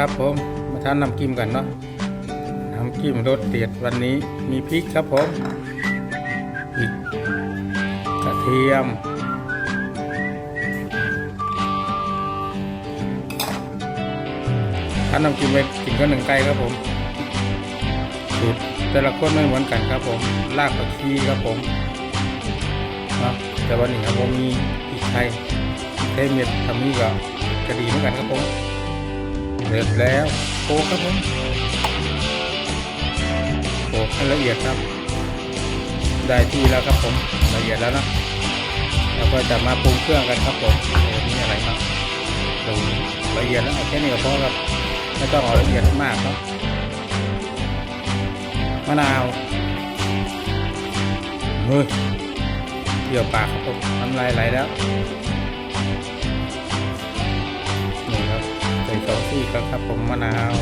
ครับผมมาทานน้ำจิ้มกันเนาะน้ำจิ้มรสเด็ดวันนี้มีพริกครับผมพริกกระเทียมทานน้ำจิ้มไปกินก็หนึ่งไก่ครับผมสูตรแต่ละคนไม่เหมือนกันครับผมรากผักชีครับผมเนาะแต่วันนี้ครับผมมีพริกไทยไทยเม็ดทำนี้ก็จะดีเหมือนกันครับผม เสร็จแล้วโขลกครับผมโขลกให้ละเอียดครับ ได้ที่แล้วครับผมละเอียดแล้วนะแล้วก็จะมาปรุงเครื่องกันครับผมเออมีอะไรบ้างละเอียดแล้วแค่นี้ก็พอครับไม่ต้องเอาละเอียดมากครับมะนาวเฮ้ยเกี่ยวปากครับผมน้ำลายไหลแล้ว องซี่ครับครับผมมะนาว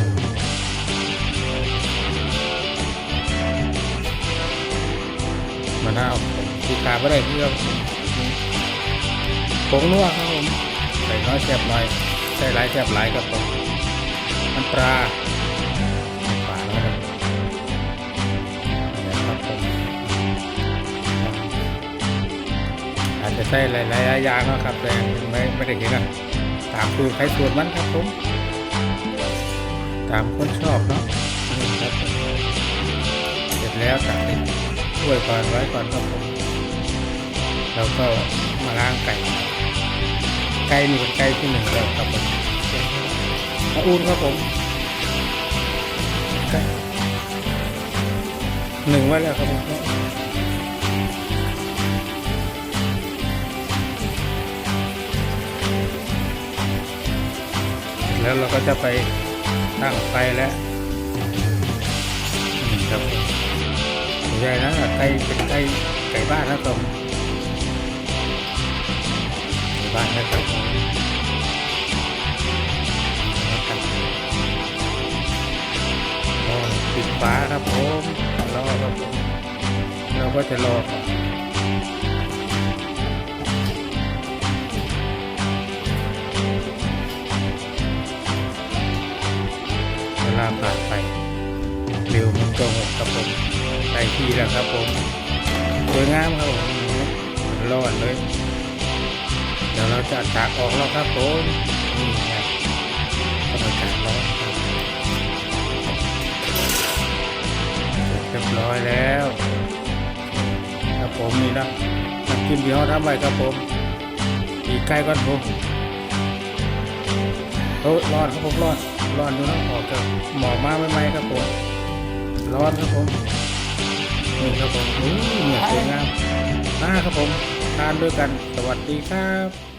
มะนาวสีขาไม่ได้เพื่อผงนัวครับผมใส่น้อยแซ่บหน่อยใส่หลายแซ่บหลายครับผมน้ำปลาปลาแล้วนะครับนี่ครับผมอาจจะใส่หลายๆอย่างนะครับแต่ไม่ไม่ได้เห็นนะตามสูตรใครสูตรมันครับผม ตามคนชอบเนาะนี่ครับเสร็จแล้วตักใส่ถ้วยก่อนไว้ก่อนครับผมแล้วก็มาล้างไก่ไก่นี่เป็นไก่ที่หนึ่งแล้วครับผมมาอุ่นครับผมหนึ่งไว้แล้วครับผมแล้วเราก็จะไป ตั้งไฟแล้วครับใหญ่นะไก่เป็นไก่ไก่บ้านนะครับไก่บ้านนะครับผมรอปิดฝาครับผมรอครับผมเราก็จะรอาผ่านไปเร็วมันก็หมดครับผมได้ที่แล้วครับผมสวยงามครับผมรอดเลย เดี๋ยวเราจะตากออกแล้วครับผมนี่ครับก็มาจากร้อนครับเรียบร้อยแล้ว ครับผมนี่นะน้ำจิ้มที่เขาทำไว้ครับผมอีกไก่ก่อนผมโอ้ร้อนครับผมร้อน ร้อนอยู่นะออกจากหมอมาใหม่ๆครับผมร้อนครับผมนี่ครับผมนี่เนี่ยสวยงามน่าครับผมทานด้วยกันสวัสดีครับ